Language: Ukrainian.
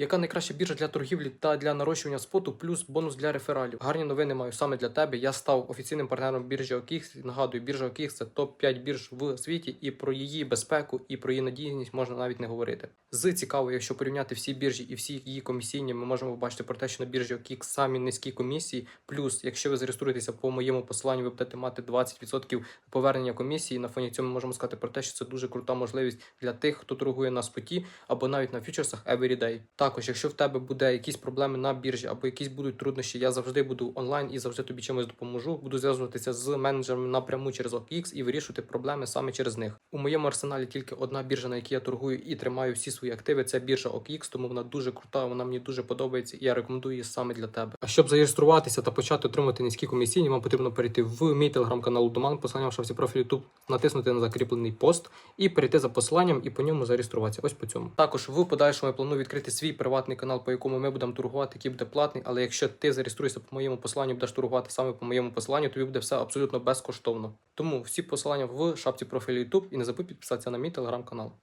Яка найкраща біржа для торгівлі та для нарощування споту, плюс бонус для рефералів. Гарні новини маю саме для тебе. Я став офіційним партнером біржі OKX. Нагадую, біржа OKX – це топ-5 бірж в світі, і про її безпеку і про її надійність можна навіть не говорити. З цікаво, якщо порівняти всі біржі і всі її комісійні, ми можемо побачити про те, що на біржі OKX самі низькі комісії. Плюс, якщо ви зареєструєтеся по моєму посиланню, ви будете мати 20% повернення комісії. На фоні цього ми можемо сказати про те, що це дуже крута можливість для тих, хто торгує на споті або навіть на фьючерсах everyday. Також, якщо в тебе буде якісь проблеми на біржі або якісь будуть труднощі, я завжди буду онлайн і завжди тобі чимось допоможу. Буду зв'язуватися з менеджерами напряму через OKX і вирішувати проблеми саме через них. У моєму арсеналі тільки одна біржа, на якій я торгую і тримаю всі свої активи. Це біржа OKX, тому вона дуже крута, вона мені дуже подобається, і я рекомендую її саме для тебе. А щоб зареєструватися та почати отримати низькі комісійні, вам потрібно перейти в мій телеграм-канал Думан, посилання в шапці профілю YouTube, натиснути на закріплений пост і перейти за посиланням і по ньому зареєструватися. Ось по цьому. Також в подальшому я планую відкрити свій приватний канал, по якому ми будемо торгувати, який буде платний. Але якщо ти зареєструєшся по моєму посланню, будеш торгувати саме по моєму посланню, тобі буде все абсолютно безкоштовно. Тому всі посилання в шапці профілю YouTube і не забудь підписатися на мій телеграм-канал.